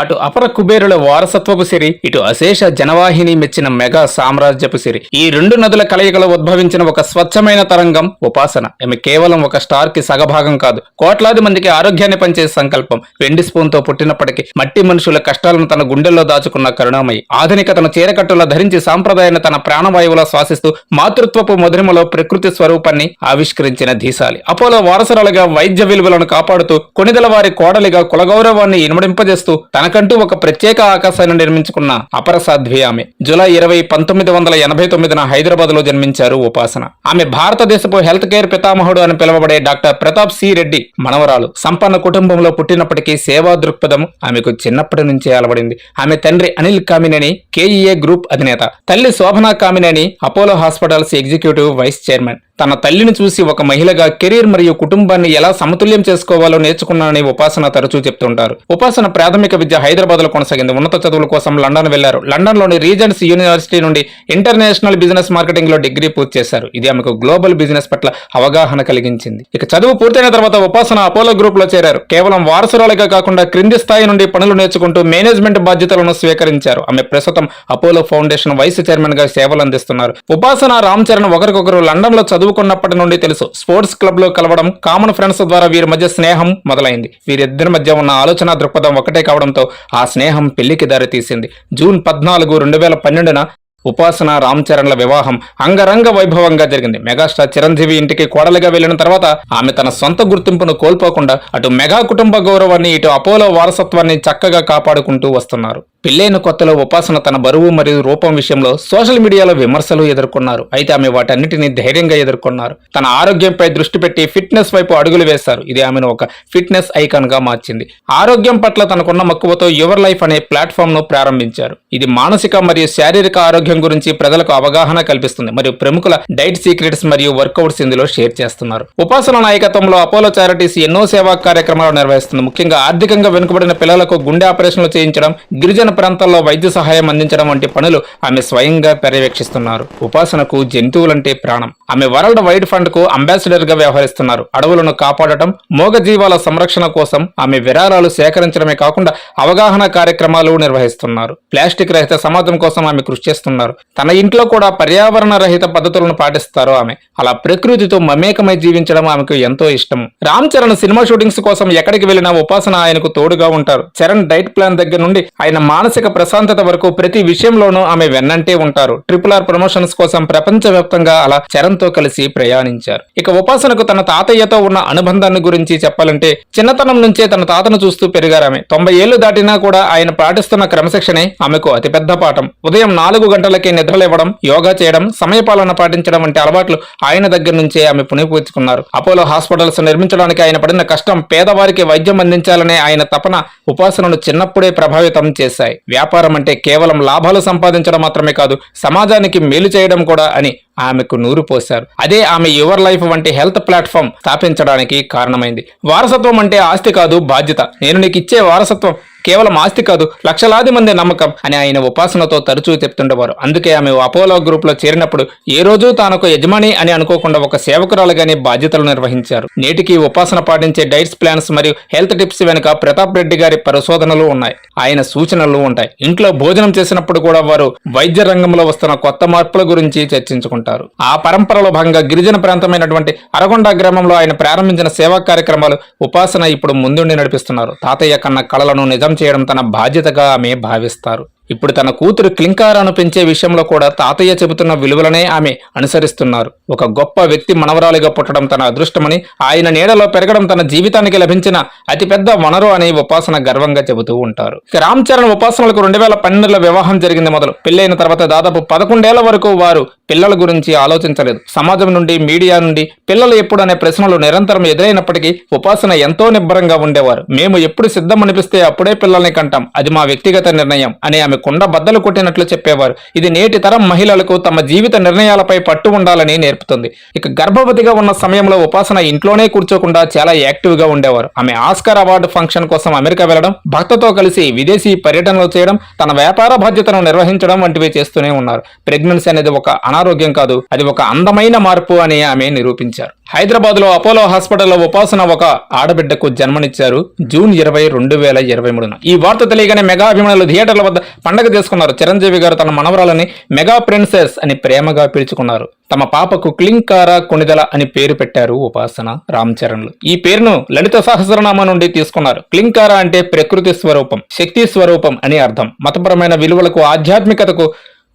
అటు అపర కుబేరుల వారసత్వపు సిరి ఇటు అశేష జనవాహిని మెచ్చిన మెగా సామ్రాజ్యపు సిరి. ఈ రెండు నదుల కలయికలో ఉద్భవించిన ఒక స్వచ్ఛమైన తరంగం ఉపాసన. ఆమె కేవలం ఒక స్టార్కి సగభాగం కాదు. కోట్లాది మందికి ఆరోగ్యాన్ని పంచే సంకల్పం. వెండి స్పూన్తో పుట్టినప్పటికీ మట్టి మనుషుల కష్టాలను తన గుండెల్లో దాచుకున్న కరుణామయి. ఆధునికతను చీరకట్టులా ధరించి సాంప్రదాయాన్ని తన ప్రాణవాయువులో శ్వాసిస్తూ మాతృత్వపు మధురిమలో ప్రకృతి స్వరూపాన్ని ఆవిష్కరించిన ధీశాలి. అపోలో వారసరాలుగా వైద్య విలువలను కాపాడుతూ కొనిదల వారి కోడలిగా కులగౌరవాన్ని ఇనుమడింపజేస్తూ తనకంటూ ఒక ప్రత్యేక ఆకాశాన్ని నిర్మించుకున్న అపర సాధ్వి ఆమె. జూలై ఇరవై పంతొమ్మిది వందల ఎనభై తొమ్మిదిన హైదరాబాద్లో జన్మించారు ఉపాసన. ఆమె భారతదేశపు హెల్త్ కేర్ పితామహుడు అని పిలువబడే డాక్టర్ ప్రతాప్ సి రెడ్డి మనవరాలు. సంపన్న కుటుంబంలో పుట్టినప్పటికీ సేవా దృక్పథం ఆమెకు చిన్నప్పటి నుంచే అలవడింది. ఆమె తండ్రి అనిల్ కామినేని కేఈఏ గ్రూప్ అధినేత. తల్లి Shobana Kamineni Apollo hospitals executive vice chairman. తన తల్లిని చూసి ఒక మహిళగా కెరీర్ మరియు కుటుంబాన్ని ఎలా సమతుల్యం చేసుకోవాలో నేర్చుకున్నానని ఉపాసన తరచూ చెప్తుంటారు. ఉపాసన ప్రాథమిక విద్య హైదరాబాద్లో కొనసాగింది. ఉన్నత చదువుల కోసం లండన్ వెళ్ళారు. లండన్లోని రీజెంట్స్ యూనివర్సిటీ నుండి ఇంటర్నేషనల్ బిజినెస్ మార్కెటింగ్లో డిగ్రీ పూర్తి చేశారు. ఇది ఆమెకు గ్లోబల్ బిజినెస్ పట్ల అవగాహన కలిగించింది. ఇక చదువు పూర్తయిన తర్వాత ఉపాసన అపోలో గ్రూప్లో చేరారు. కేవలం వారసురాలుగా కాకుండా క్రింది స్థాయి నుండి పనులు నేర్చుకుంటూ మేనేజ్మెంట్ బాధ్యతలను స్వీకరించారు. ఆమె ప్రస్తుతం అపోలో ఫౌండేషన్ వైస్ చైర్మన్గా సేవలు అందిస్తున్నారు ఉపాసన రామ్ చరణ్ ఒకరికొకరు లండన్లో చదువుకున్నప్పటి నుండి తెలుసు. స్పోర్ట్స్ క్లబ్లో కలవడం కామన్ ఫ్రెండ్స్ ద్వారా వీరి మధ్య స్నేహం మొదలైంది. వీరిద్దరి మధ్య ఉన్న ఆలోచన దృక్పథం ఒకటే కావడంతో ఆ స్నేహం పెళ్ళికి దారితీసింది. జూన్ పద్నాలుగు రెండు వేల పన్నెండున ఉపాసన రామ్ చరణ్ల వివాహం అంగరంగ వైభవంగా జరిగింది. మెగాస్టార్ చిరంజీవి ఇంటికి కోడలిగా వెళ్ళిన తర్వాత ఆమె తన సొంత గుర్తింపును కోల్పోకుండా అటు మెగా కుటుంబ గౌరవాన్ని ఇటు అపోలో వారసత్వాన్ని చక్కగా కాపాడుకుంటూ వస్తున్నారు. పెళ్ళైన కొత్తలో ఉపాసన తన బరువు మరియు రూపం విషయంలో సోషల్ మీడియాలో విమర్శలు ఎదుర్కొన్నారు. అయితే ఆమె వాటన్నిటిని ధైర్యంగా ఎదుర్కొన్నారు. తన ఆరోగ్యంపై దృష్టి పెట్టి ఫిట్నెస్ వైపు అడుగులు వేశారు. ఇది ఆమెను ఒక ఫిట్నెస్ ఐకాన్గా మార్చింది. ఆరోగ్యం పట్ల తనకున్న మక్కువతో యువర్ లైఫ్ అనే ప్లాట్ఫామ్ను ప్రారంభించారు. ఇది మానసిక మరియు శారీరక ఆరోగ్యం గురించి ప్రజలకు అవగాహన కల్పిస్తుంది మరియు ప్రముఖుల డైట్ సీక్రెట్స్ మరియు వర్కౌట్స్ ఇందులో షేర్ చేస్తున్నారు. ఉపాసన నాయకత్వంలో అపోలో చారిటీస్ ఎన్నో సేవా కార్యక్రమాలు నిర్వహిస్తుంది. ముఖ్యంగా ఆర్థికంగా వెనుకబడిన పిల్లలకు గుండె ఆపరేషన్లు చేయించడం గిరిజన ప్రాంతాల్లో వైద్య సహాయం అందించడం వంటి పనులు ఆమె స్వయంగా పర్యవేక్షిస్తున్నారు. ఉపాసనకు జంతువులంటే ప్రాణం. ఆమె వరల్డ్ వైడ్ ఫండ్కు అంబాసిడర్గా వ్యవహరిస్తున్నారు. అడవులను కాపాడటం మూగజీవాల సంరక్షణ కోసం ఆమె విరాళాలు సేకరించడమే కాకుండా అవగాహన కార్యక్రమాలు నిర్వహిస్తున్నారు. ప్లాస్టిక్ రహిత సమాజం కోసం ఆమె కృషి చేస్తున్నారు. తన ఇంట్లో కూడా పర్యావరణ రహిత పద్ధతులను పాటిస్తారు ఆమె. అలా ప్రకృతితో మమేకమై జీవించడం ఆమెకు ఎంతో ఇష్టం. రామ్ చరణ్ సినిమా షూటింగ్స్ కోసం ఎక్కడికి వెళ్ళినా ఉపాసన ఆయనకు తోడుగా ఉంటారు. చరణ్ డైట్ ప్లాన్ దగ్గర నుండి ఆయన మా మానసిక ప్రశాంతత వరకు ప్రతి విషయంలోనూ ఆమె వెన్నంటే ఉంటారు. ట్రిపుల్ ఆర్ ప్రమోషన్స్ కోసం ప్రపంచవ్యాప్తంగా అలా చరణ్తో కలిసి ప్రయాణించారు. ఇక ఉపాసనకు తన తాతయ్యతో ఉన్న అనుబంధాన్ని గురించి చెప్పాలంటే చిన్నతనం నుంచే తన తాతను చూస్తూ పెరిగారామె. తొంభై ఏళ్ళు దాటినా కూడా ఆయన పాటిస్తున్న క్రమశిక్షణే ఆమెకు అతిపెద్ద పాఠం. ఉదయం నాలుగు గంటలకే నిద్రలేవడం యోగా చేయడం సమయపాలన పాటించడం వంటి అలవాట్లు ఆయన దగ్గర నుంచే ఆమె పుణిపూర్చుకున్నారు అపోలో హాస్పిటల్స్ నిర్మించడానికి ఆయన పడిన కష్టం పేదవారికి వైద్యం అందించాలనే ఆయన తపన ఉపాసనను చిన్నప్పుడే ప్రభావితం చేశాయి. వ్యాపారం అంటే కేవలం లాభాలు సంపాదించడం మాత్రమే కాదు సమాజానికి మేలు చేయడం కూడా అని ఆమెకు నూరు పోశారు. అదే ఆమె యువర్ లైఫ్ వంటి హెల్త్ ప్లాట్ఫామ్ స్థాపించడానికి కారణమైంది. వారసత్వం అంటే ఆస్తి కాదు బాధ్యత. నేను నీకు ఇచ్చే వారసత్వం కేవలం ఆస్తి కాదు లక్షలాది మంది నమ్మకం అని ఆయన ఉపాసనతో తరచూ చెప్తుండేవారు. అందుకే ఆమె అపోలో గ్రూప్లో చేరినప్పుడు ఏ రోజు తానొక యజమాని అని అనుకోకుండా ఒక సేవకురాలుగానే బాధ్యతలు నిర్వహించారు. నేటికి ఉపాసన పాటించే డైట్స్ ప్లాన్స్ మరియు హెల్త్ టిప్స్ వెనుక ప్రతాప్ రెడ్డి గారి పరిశోధనలు ఉన్నాయి. ఆయన సూచనలు ఉంటాయి. ఇంట్లో భోజనం చేసినప్పుడు కూడా వారు వైద్య రంగంలో వస్తున్న కొత్త మార్పుల గురించి చర్చించుకుంటారు. ఆ పరంపరలో భాగంగా గిరిజన ప్రాంతమైనటువంటి అరగొండ గ్రామంలో ఆయన ప్రారంభించిన సేవా కార్యక్రమాలు ఉపాసన ఇప్పుడు ముందుండి నడిపిస్తున్నారు. తాతయ్య కన్న కళలను నిజం చేయడం తన బాధ్యతగా ఆమె భావిస్తారు. ఇప్పుడు తన కూతురు క్లింకారాను పెంచే విషయంలో కూడా తాతయ్య చెబుతున్న విలువలనే ఆమె అనుసరిస్తున్నారు. ఒక గొప్ప వ్యక్తి మనవరాలిగా పుట్టడం తన అదృష్టమని ఆయన నీడలో పెరగడం తన జీవితానికి లభించిన అతిపెద్ద వనరు అని ఉపాసన గర్వంగా చెబుతూ ఉంటారు. ఇక రామ్ చరణ్ ఉపాసనలకు రెండు వేల పన్నెండులో వివాహం జరిగింది మొదలు. పెళ్ళైన తర్వాత దాదాపు పదకొండేళ్ళ వరకు వారు పిల్లల గురించి ఆలోచించలేదు. సమాజం నుండి మీడియా నుండి పిల్లలు ఎప్పుడు అనే ప్రశ్నలు నిరంతరం ఎదురైనప్పటికీ ఉపాసన ఎంతో నిబ్బరంగా ఉండేవారు. మేము ఎప్పుడు సిద్ధం అనిపిస్తే అప్పుడే పిల్లల్ని కంటాం. అది మా వ్యక్తిగత నిర్ణయం అని ఆమె కుండ బద్దలు కొట్టినట్లు చెప్పేవారు. ఇది నేటి తరం మహిళలకు తమ జీవిత నిర్ణయాలపై పట్టు ఉండాలని నేర్పుతుంది. ఇక గర్భవతిగా ఉన్న సమయంలో ఉపాసన ఇంట్లోనే కూర్చోకుండా చాలా యాక్టివ్గా ఉండేవారు. ఆమె ఆస్కార్ అవార్డు ఫంక్షన్ కోసం అమెరికా వెళ్ళడం భక్తతో కలిసి విదేశీ పర్యటనలు చేయడం తన వ్యాపార బాధ్యతను నిర్వహించడం వంటివి చేస్తూనే ఉన్నారు. ప్రెగ్నెన్సీ అనేది ఒక అనారోగ్యం కాదు అది ఒక అందమైన మార్పు అని ఆమె నిరూపించారు. హైదరాబాద్లో అపోలో హాస్పిటల్లో ఉపాసన ఒక ఆడబిడ్డకు జన్మనిచ్చారు. జూన్ ఇరవై రెండు వేల ఇరవై మూడున. ఈ వార్త తెలియగానే మెగా అభిమానులు థియేటర్ల వద్ద పండగ చేసుకున్నారు. చిరంజీవి గారు తన మనవరాలని మెగా ప్రిన్సెస్ అని ప్రేమగా పిలుచుకున్నారు. తమ పాపకు క్లింకార కొనిదల అని పేరు పెట్టారు ఉపాసన రామ్ చరణ్లు ఈ పేరును లలిత సహస్రనామా నుండి తీసుకున్నారు. క్లింకార అంటే ప్రకృతి స్వరూపం శక్తి స్వరూపం అని అర్థం. మతపరమైన విలువలకు ఆధ్యాత్మికతకు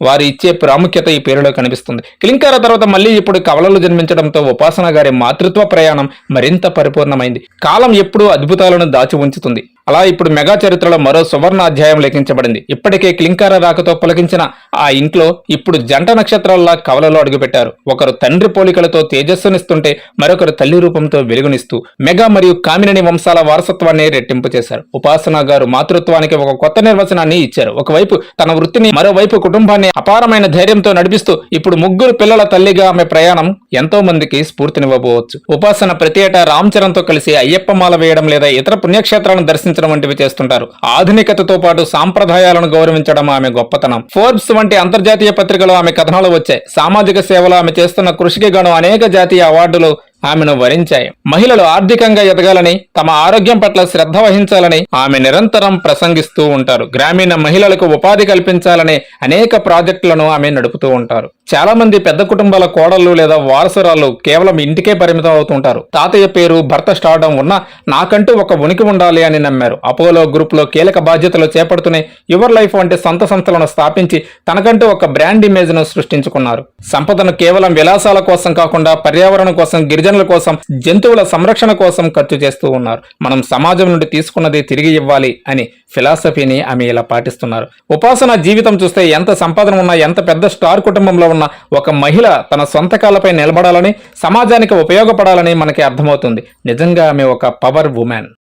వారు ఇచ్చే ప్రాముఖ్యత ఈ పేరులో కనిపిస్తుంది. కిలింకార తర్వాత మళ్ళీ ఇప్పుడు కవలలు జన్మించడంతో ఉపాసన గారి మాతృత్వ ప్రయాణం మరింత పరిపూర్ణమైంది. కాలం ఎప్పుడూ అద్భుతాలను దాచి ఉంచుతుంది. అలా ఇప్పుడు మెగా చరిత్రలో మరో సువర్ణ అధ్యాయం లెక్కించబడింది. ఇప్పటికే క్లింకార రాకతో పులకించిన ఆ ఇంట్లో ఇప్పుడు జంట నక్షత్రాల్లా కవలలో అడుగుపెట్టారు. ఒకరు తండ్రి పోలికలతో తేజస్సునిస్తుంటే మరొకరు తల్లి రూపంతో వెలుగునిస్తూ మెగా మరియు కామినని వంశాల వారసత్వాన్ని రెట్టింపు చేశారు. ఉపాసన గారు మాతృత్వానికి ఒక కొత్త నిర్వచనాన్ని ఇచ్చారు. ఒకవైపు తన వృత్తిని మరోవైపు కుటుంబాన్ని అపారమైన ధైర్యంతో నడిపిస్తూ ఇప్పుడు ముగ్గురు పిల్లల తల్లిగా ఆమె ప్రయాణం ఎంతో మందికి స్ఫూర్తినివ్వబోవచ్చు. ఉపాసన ప్రతి ఏటా రామ్ చరణ్తో కలిసి అయ్యప్ప మాల వేయడం లేదా ఇతర పుణ్యక్షేత్రాలను దర్శించడం వంటివి చేస్తుంటారు. ఆధునికతతో పాటు సాంప్రదాయాలను గౌరవించడం ఆమె గొప్పతనం. ఫోర్బ్స్ వంటి అంతర్జాతీయ పత్రికలో ఆమె కథనాలు వచ్చాయి. సామాజిక సేవలో ఆమె చేస్తున్న కృషికి గాను అనేక జాతీయ అవార్డులు ఆమెను వరించాయి. మహిళలు ఆర్థికంగా ఎదగాలని తమ ఆరోగ్యం పట్ల శ్రద్ధ వహించాలని ఆమె నిరంతరం ప్రసంగిస్తూ ఉంటారు. గ్రామీణ మహిళలకు ఉపాధి కల్పించాలనే అనేక ప్రాజెక్టులను ఆమె నడుపుతూ ఉంటారు. చాలా మంది పెద్ద కుటుంబాల కోడళ్ళు లేదా వారసురాలు కేవలం ఇంటికే పరిమితం అవుతుంటారు. తాతయ్య పేరు భర్త స్టార్డం ఉన్నా నాకంటూ ఒక ఉనికి ఉండాలి అని నమ్మారు. అపోలో గ్రూప్లో కీలక బాధ్యతలు చేపడుతూనే యువర్ లైఫ్ వంటి సొంత సంస్థలను స్థాపించి తనకంటూ ఒక బ్రాండ్ ఇమేజ్ను సృష్టించుకున్నారు. సంపదను కేవలం విలాసాల కోసం కాకుండా పర్యావరణం కోసం గిరిజనుల కోసం జంతువుల సంరక్షణ కోసం ఖర్చు చేస్తూ ఉన్నారు. మనం సమాజం నుండి తీసుకున్నది తిరిగి ఇవ్వాలి అని ఫిలాసఫీని ఆమె ఇలా పాటిస్తున్నారు. ఉపాసన జీవితం చూస్తే ఎంత సంపాదన ఉన్నా ఎంత పెద్ద స్టార్ కుటుంబంలో ఉన్న ఒక మహిళ తన సొంత కాళ్ళపై నిలబడాలని సమాజానికి ఉపయోగపడాలని మనకి అర్థమవుతుంది. నిజంగా ఆమె ఒక పవర్ ఉమెన్